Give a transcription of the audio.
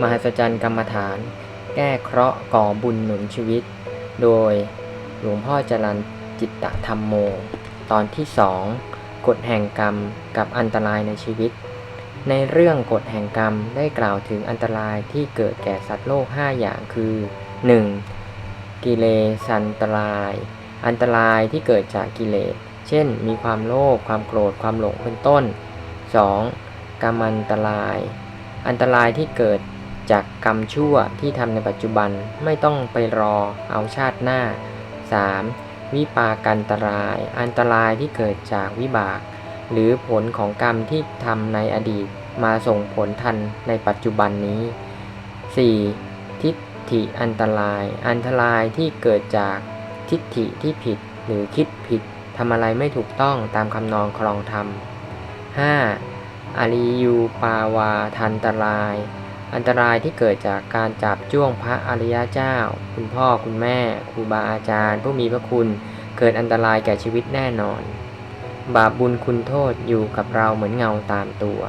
มหัศจรรย์กรรมฐาน แก้เคราะห์ก่อบุญหนุนชีวิต โดยหลวงพ่อจรันจิตตธรรมโม ตอนที่สองกฎแห่งกรรมกับอันตรายในชีวิต ในเรื่องกฎแห่งกรรมได้กล่าวถึงอันตรายที่เกิดแก่สัตว์โลก 5 อย่างคือ 1. กิเลสันตราย อันตรายที่เกิดจากกิเลส เช่น มีความโลภความโกรธความหลงเป็นต้น 2. กรรมันตราย อันตรายที่เกิด จากกรรมชั่วที่ทำในปัจจุบันไม่ต้องไปรอเอาชาติหน้า 3. วิปากันตราย อันตรายที่เกิดจากวิบาก หรือผลของกรรมที่ทำในอดีตมาส่งผลทันในปัจจุบันนี้ 4. ทิฏฐิอันตราย อันตรายที่เกิดจากทิฏฐิที่ผิดหรือคิดผิดทำอะไรไม่ถูกต้องตามคำนองครองธรรม 5. อริยูปาวาทันตราย อันตรายที่เกิดจากการจับจ้วงพระอริยเจ้า คุณพ่อคุณแม่ครูบาอาจารย์ ผู้มีพระคุณเกิดอันตรายแก่ชีวิตแน่นอน บาปบุญคุณโทษอยู่กับเราเหมือนเงาตามตัว